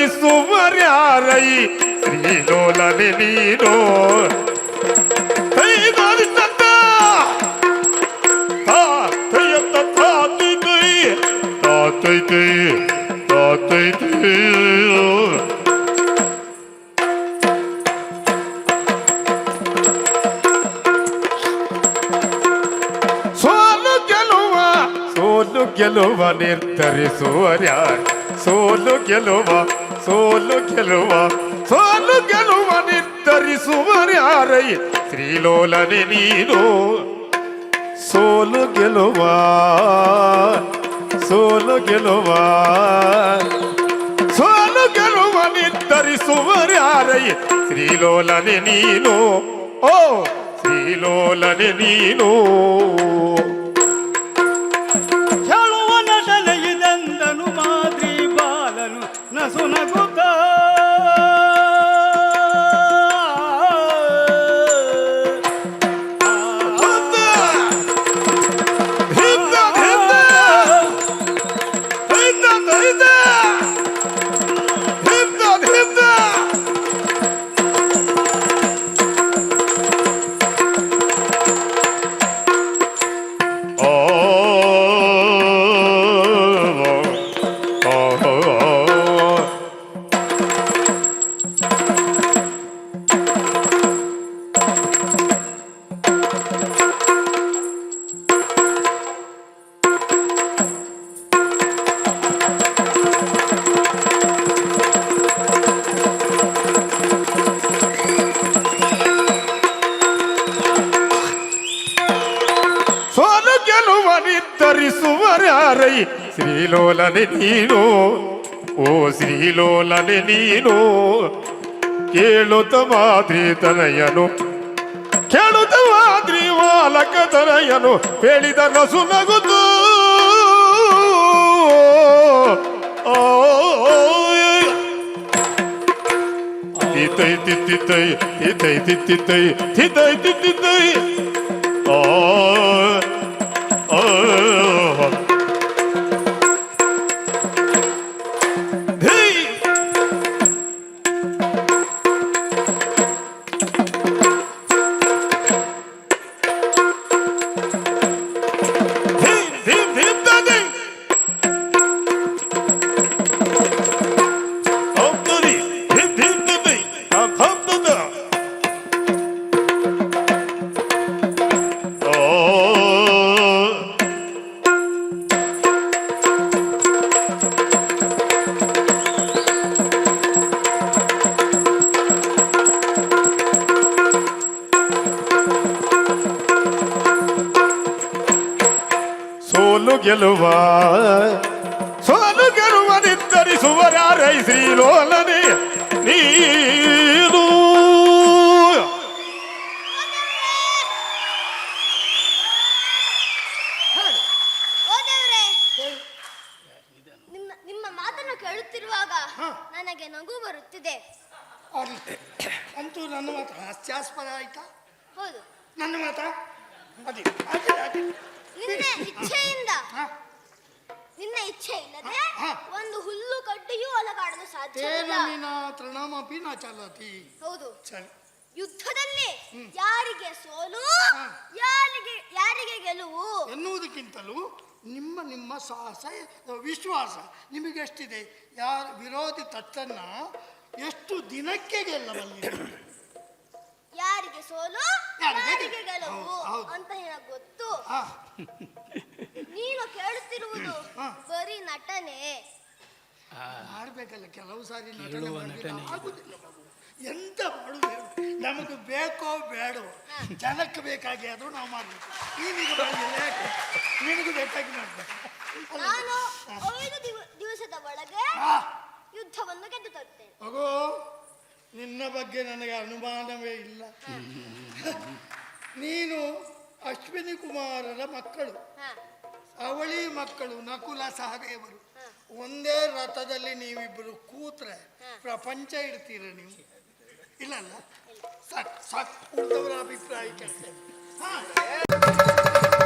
ನಿರ್ಧರಿಸುವರ್ಯಾರೈ ಶ್ರೀಲೋಲನೆ ನೀನು. ಸೋಲು ಗೆಲುವ ಸೋಲು ಗೆಲುವ ನಿರ್ಧರಿಸುವರ್ಯಾರು. ಸೋಲು ಗೆಲುವ ಸೋಲು ಗೆಲುವ ಸೋಲು ಗೆಲುವ ನಿರ್ಧರಿಸುವರ್ಯಾರಯ್ಯ ಶ್ರೀಲೋಲನೆ ನೀನು. ಸೋಲು ಗೆಲುವ ಸೋಲು ಗೆಲುವ ಸೋಲು ಗೆಲುವ ನಿರ್ಧರಿಸುವರ್ಯಾರಯ್ಯ ಶ್ರೀಲೋಲನೆ ನೀನು. ಓ ಶ್ರೀಲೋಲನೆ ನೀನು. ನಿರ್ಧರಿಸುವರ್ಯಾರೈ ಶ್ರೀಲೋಲನೆ ನೀನು ಓ ಶ್ರೀಲೋಲನೆ ನೀನು ಕೇಳುತ್ತ ಮಾದ್ರಿ ತನಯನು ಕೇಳುತ್ತ ಮಾದ್ರಿ ವಾಲಕ ತನಯನು ಹೇಳಿದ ನಸು ಓ ತಿತ್ತೈ ತಿತ್ತಿತ್ತೈ ತಿತ್ತೈ ತಿತ್ತಿತ್ತೈ ತಿತ್ತೈ ತಿತ್ತಿತ್ತೈ ಓ ಓ ಸೋಲು ಗೆಲುವ. ಸೋಲು ಗೆಲುವ ನಿರ್ಧರಿಸುವರಾರೈ ಶ್ರೀಲೋಲನೆ ನೀನು. ಓ ದೇವ್ರೇ ನಿಮ್ಮ ನಿಮ್ಮ ಮಾತನ್ನು ಕೇಳುತ್ತಿರುವಾಗ ನನಗೆ ನಗು ಬರುತ್ತಿದೆ. ಅಂತೂ ನನ್ನ ಮಾತು ಹಾಸ್ಯಾಸ್ಪದ ಆಯ್ತಾ? ಹೌದು. ನನ್ನ ಮಾತಾ? ಅದೇ ಅದೇ ಅದೇ. ನಿನ್ನ ಇಚ್ಛೆಯಿಂದ ಹಾ. ನಿನ್ನ ಇಚ್ಛೆ ಇಲ್ಲದೆ ಹಾ. ಒಂದು ಹುಲ್ಲು ಕಡ್ಡಿಯೂ ಅಲಗಾಡಲು ಸಾಧ್ಯವಿಲ್ಲ ತೇನ ತೃಣಮಪಿ ನ ಚಲತಿ ಹೌದು ಯುದ್ಧದಲ್ಲಿ ಯಾರಿಗೆ ಸೋಲು ಹಾ. ಯಾರಿಗೆ ಯಾರಿಗೆ ಗೆಲುವು ಎನ್ನುವುದಕ್ಕಿಂತಲೂ ನಿಮ್ಮ ನಿಮ್ಮ ಸಾಹಸ ವಿಶ್ವಾಸ ನಿಮಗೆ ಎಷ್ಟಿದೆ ಯಾರ ವಿರೋಧಿ ತಟ್ಟನ್ನ ಎಷ್ಟು ದಿನಕ್ಕೆ ಗೆಲ್ಲಬಲ್ಲಿರಿ ಯಾರಿಗೆ ಸೋಲು ಯಾರಿಗೆ ಯಾರಿಗೆ ಗೆಲುವು? ಗೆಲುವು ಹೌದು, ಹೌದು. ಅಂತ ನೀನು ಕೇಳುತ್ತಿರುವುದು ಸರಿ ನಟನೆ. ಮಾಡ್ಬೇಕಲ್ಲ ಕೆಲವು ಸಾರಿ ನಟನೆ ಮಾಡ್ಲಿಕ್ಕೆ ಆಗುದಿಲ್ಲ ಬಾಬು. ಎಂತ ಮಾಡುದು ಹೇಳು? ನಮಗೆ ಬೇಕೋ ಬೇಡೋ ಜನಕ್ಕೆ ಬೇಕಾಗಿ ಅದು ನಾವು ಮಾಡಬೇಕು. ನೀನೀಗ ಮಾಡಿಲ್ಲ ಯಾಕೆ? ನಿನಗೂ ಬೇಕಾಗಿ ಮಾಡ್ಬೇಕು. ನಾನು ಐದು ದಿವಸದ ಒಳಗೆ ಯುದ್ಧವನ್ನು ಗೆದ್ದು ತರ್ತೇನೆ ಮಗು ನಿನ್ನ ಬಗ್ಗೆ ನನಗೆ ಅನುಮಾನವೇ ಇಲ್ಲ. ನೀನು ಅಶ್ವಿನಿ ಕುಮಾರರ ಮಕ್ಕಳು. ಅವಳಿ ಮಕ್ಕಳು ನಕುಲ ಸಹದೇವರು. ಒಂದೇ ರಥದಲ್ಲಿ ನೀವಿಬ್ಬರು ಕೂತ್ರೆ ಪ್ರಪಂಚ ಇಡ್ತೀರ ನೀವು? ಇಲ್ಲಲ್ಲ? ಸಾಕು ಸಾಕು ಉಳಿದವರ ಅಭಿಪ್ರಾಯ ಹಾ.